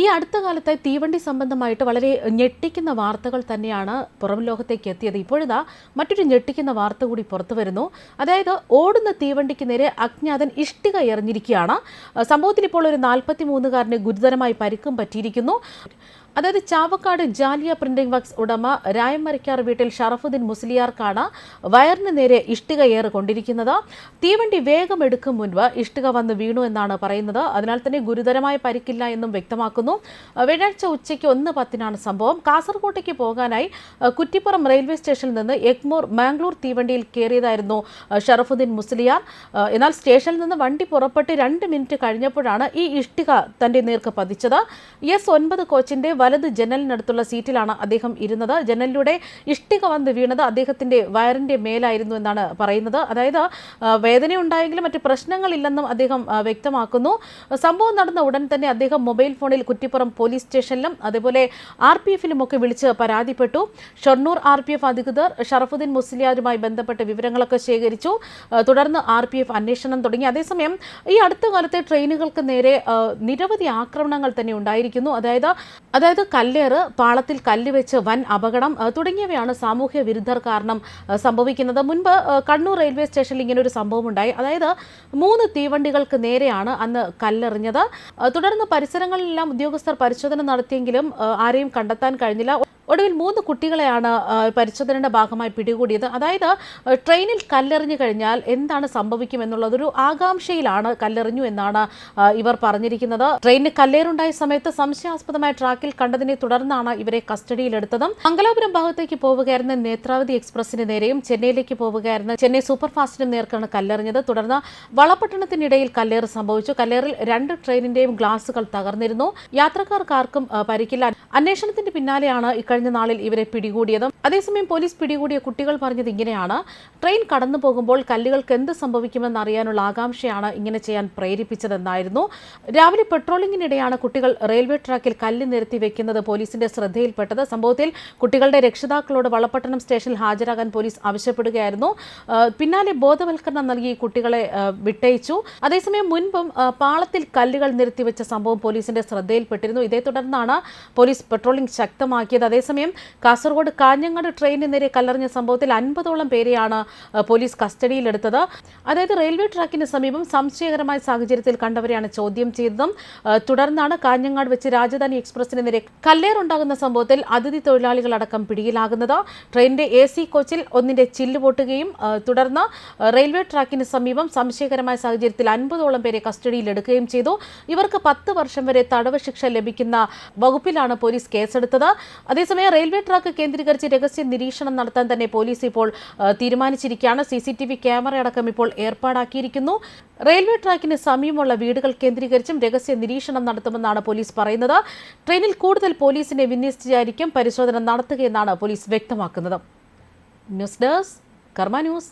ഈ അടുത്ത കാലത്തായി തീവണ്ടി സംബന്ധമായിട്ട് വളരെ ഞെട്ടിക്കുന്ന വാർത്തകൾ തന്നെയാണ് പുറം ലോകത്തേക്ക് എത്തിയത്. ഇപ്പോഴിതാ മറ്റൊരു ഞെട്ടിക്കുന്ന വാർത്ത കൂടി പുറത്തു വരുന്നു. അതായത് ഓടുന്ന തീവണ്ടിക്ക് നേരെ അജ്ഞാതൻ ഇഷ്ടിക എറിഞ്ഞിരിക്കുകയാണ്. സംഭവത്തിൽ ഇപ്പോൾ ഒരു നാൽപ്പത്തി മൂന്നുകാരന് ഗുരുതരമായി പരിക്കും പറ്റിയിരിക്കുന്നു. അതായത് ചാവക്കാട് ജാലിയ പ്രിന്റിംഗ് വർക്ക്സ് ഉടമ രായമരക്കാർ വീട്ടിൽ ഷറഫുദ്ദീൻ മുസ്ലിയാർക്കാണ് വയറിന് നേരെ ഇഷ്ടിക ഏറ് കൊണ്ടിരിക്കുന്നത്. തീവണ്ടി വേഗം എടുക്കും മുൻപ് ഇഷ്ടിക വന്ന് വീണു എന്നാണ് പറയുന്നത്. അതിനാൽ തന്നെ ഗുരുതരമായ പരിക്കില്ല എന്നും വ്യക്തമാക്കുന്നു. വെള്ളിയാഴ്ച ഉച്ചയ്ക്ക് ഒന്ന് പത്തിനാണ് സംഭവം. കാസർകോട്ടേക്ക് പോകാനായി കുറ്റിപ്പുറം റെയിൽവേ സ്റ്റേഷനിൽ നിന്ന് എഗ്മോർ മാംഗ്ലൂർ തീവണ്ടിയിൽ കയറിയതായിരുന്നു ഷറഫുദ്ദീൻ മുസ്ലിയാർ. എന്നാൽ സ്റ്റേഷനിൽ നിന്ന് വണ്ടി പുറപ്പെട്ട് രണ്ട് മിനിറ്റ് കഴിഞ്ഞപ്പോഴാണ് ഈ ഇഷ്ടിക തന്റെ നേർക്ക് പതിച്ചത്. എസ് ഒൻപത് കോച്ചിന്റെ വലത് ജനലിനടുത്തുള്ള സീറ്റിലാണ് അദ്ദേഹം ഇരുന്നത്. ജനലിലൂടെ ഇഷ്ടിക വന്ന് വീണത് അദ്ദേഹത്തിന്റെ വയറിന്റെ മേലായിരുന്നു എന്നാണ് പറയുന്നത്. അതായത് വേദനയുണ്ടായെങ്കിലും മറ്റ് പ്രശ്നങ്ങളില്ലെന്നും അദ്ദേഹം വ്യക്തമാക്കുന്നു. സംഭവം നടന്ന ഉടൻ തന്നെ അദ്ദേഹം മൊബൈൽ ഫോണിൽ കുറ്റിപ്പുറം പോലീസ് സ്റ്റേഷനിലും അതേപോലെ ആർ പി എഫിലും ഒക്കെ വിളിച്ച് പരാതിപ്പെട്ടു. ഷൊർണൂർ ആർ പി എഫ് അധികൃതർ ഷറഫുദ്ദീൻ മുസ്ലിയാരുമായി ബന്ധപ്പെട്ട വിവരങ്ങളൊക്കെ ശേഖരിച്ചു. തുടർന്ന് ആർ പി എഫ് അന്വേഷണം തുടങ്ങി. അതേസമയം ഈ അടുത്ത കാലത്തെ ട്രെയിനുകൾക്ക് നേരെ നിരവധി ആക്രമണങ്ങൾ തന്നെ ഉണ്ടായിരിക്കുന്നു. അതായത് അതായത് കല്ലേറ് പാളത്തിൽ കല്ല് വെച്ച് വൻ അപകടം തുടങ്ങിയവയാണ് സാമൂഹ്യ വിരുദ്ധർ കാരണം സംഭവിക്കുന്നത്. മുൻപ് കണ്ണൂർ റെയിൽവേ സ്റ്റേഷനിൽ ഇങ്ങനെ ഒരു സംഭവം ഉണ്ടായി. അതായത് മൂന്ന് തീവണ്ടികൾക്ക് നേരെയാണ് അന്ന് കല്ലെറിഞ്ഞത്. തുടർന്ന് പരിസരങ്ങളിലെല്ലാം ഉദ്യോഗസ്ഥർ പരിശോധന നടത്തിയെങ്കിലും ആരെയും കണ്ടെത്താൻ കഴിഞ്ഞില്ല. ഒടുവിൽ മൂന്ന് കുട്ടികളെയാണ് പരിശോധനയുടെ ഭാഗമായി പിടികൂടിയത്. അതായത് ട്രെയിനിൽ കല്ലെറിഞ്ഞു കഴിഞ്ഞാൽ എന്താണ് സംഭവിക്കുമെന്നുള്ളതൊരു ആകാംക്ഷയിലാണ് കല്ലെറിഞ്ഞു എന്നാണ് ഇവർ പറഞ്ഞിരിക്കുന്നത്. ട്രെയിനിന് കല്ലേറുണ്ടായ സമയത്ത് സംശയാസ്പദമായ ട്രാക്കിൽ കണ്ടതിനെ തുടർന്നാണ് ഇവരെ കസ്റ്റഡിയിലെടുത്തതും. മംഗലാപുരം ഭാഗത്തേക്ക് പോവുകയായിരുന്ന നേത്രാവതി എക്സ്പ്രസിന് നേരെയും ചെന്നൈയിലേക്ക് പോവുകയായിരുന്ന ചെന്നൈ സൂപ്പർഫാസ്റ്റിനും നേർക്കാണ് കല്ലെറിഞ്ഞത്. തുടർന്ന് വളപട്ടണത്തിനിടയിൽ കല്ലേറ് സംഭവിച്ചു. കല്ലേറിൽ രണ്ട് ട്രെയിനിന്റെയും ഗ്ലാസുകൾ തകർന്നിരുന്നു. യാത്രക്കാർക്കാർക്കും പരിക്കില്ല. അന്വേഷണത്തിന്റെ പിന്നാലെയാണ് ഇക്കഴിഞ്ഞ നാളിൽ ഇവരെ പിടികൂടിയതും അതേസമയം പോലീസ് പിടികൂടിയ കുട്ടികൾ പറഞ്ഞത് ഇങ്ങനെയാണ്. ട്രെയിൻ കടന്നു പോകുമ്പോൾ കല്ലുകൾക്ക് എന്ത് സംഭവിക്കുമെന്ന് അറിയാനുള്ള ആകാംക്ഷയാണ് ഇങ്ങനെ ചെയ്യാൻ പ്രേരിപ്പിച്ചതെന്നായിരുന്നു. രാവിലെ പെട്രോളിംഗിനിടെയാണ് കുട്ടികൾ റെയിൽവേ ട്രാക്കിൽ കല്ല് നിരത്തി വെക്കുന്നത് പോലീസിന്റെ ശ്രദ്ധയിൽപ്പെട്ടത്. സംഭവത്തിൽ കുട്ടികളുടെ രക്ഷിതാക്കളോട് വളപട്ടണം സ്റ്റേഷനിൽ ഹാജരാകാൻ പോലീസ് ആവശ്യപ്പെടുകയായിരുന്നു. പിന്നാലെ ബോധവൽക്കരണം നൽകി കുട്ടികളെ വിട്ടയച്ചു. അതേസമയം മുൻപും പാളത്തിൽ കല്ലുകൾ നിരത്തിവെച്ച സംഭവം പോലീസിന്റെ ശ്രദ്ധയിൽപ്പെട്ടിരുന്നു. ഇതേ തുടർന്നാണ് പോലീസ് പെട്രോളിംഗ് ശക്തമാക്കിയത്. അതേസമയം കാസർഗോഡ് കാഞ്ഞങ്ങാട് ട്രെയിനിന് നേരെ കല്ലെറിഞ്ഞ സംഭവത്തിൽ അൻപതോളം പേരെയാണ് പോലീസ് കസ്റ്റഡിയിലെടുത്തത്. അതായത് റെയിൽവേ ട്രാക്കിന് സമീപം സംശയകരമായ സാഹചര്യത്തിൽ കണ്ടവരെയാണ് ചോദ്യം ചെയ്തതും തുടർന്നാണ് കാഞ്ഞങ്ങാട് വെച്ച് രാജധാനി എക്സ്പ്രസിന് നേരെ കല്ലേറുണ്ടാകുന്ന സംഭവത്തിൽ അതിഥി തൊഴിലാളികളടക്കം പിടിയിലാകുന്നത്. ട്രെയിനിന്റെ എ സി കോച്ചിൽ ഒന്നിന്റെ ചില്ല് പൊട്ടുകയും തുടർന്ന് റെയിൽവേ ട്രാക്കിന് സമീപം സംശയകരമായ സാഹചര്യത്തിൽ അൻപതോളം പേരെ കസ്റ്റഡിയിലെടുക്കുകയും ചെയ്തു. ഇവർക്ക് പത്ത് വർഷം വരെ തടവ് ശിക്ഷ ലഭിക്കുന്ന വകുപ്പിലാണ് പോലീസ് കേസെടുത്തത്. അതേസമയം റെയിൽവേ ട്രാക്ക് കേന്ദ്രീകരിച്ച് രഹസ്യ നിരീക്ഷണം നടത്താൻ തന്നെ പോലീസ് ഇപ്പോൾ തീരുമാനിച്ചിരിക്കുകയാണ്. C C T V camera അടക്കം ഇപ്പോൾ ഏർപ്പാടാക്കിയിരിക്കുന്നു. റെയിൽവേ ട്രാക്കിന് സമീപമുള്ള വീടുകൾ കേന്ദ്രീകരിച്ചും രഹസ്യ നിരീക്ഷണം നടത്തുമെന്നാണ് പോലീസ് പറയുന്നത്. ട്രെയിനിൽ കൂടുതൽ പോലീസിനെ വിന്യസിച്ചായിരിക്കും പരിശോധന നടത്തുകയെന്നാണ് പോലീസ് വ്യക്തമാക്കുന്നത്. News desk Karma news.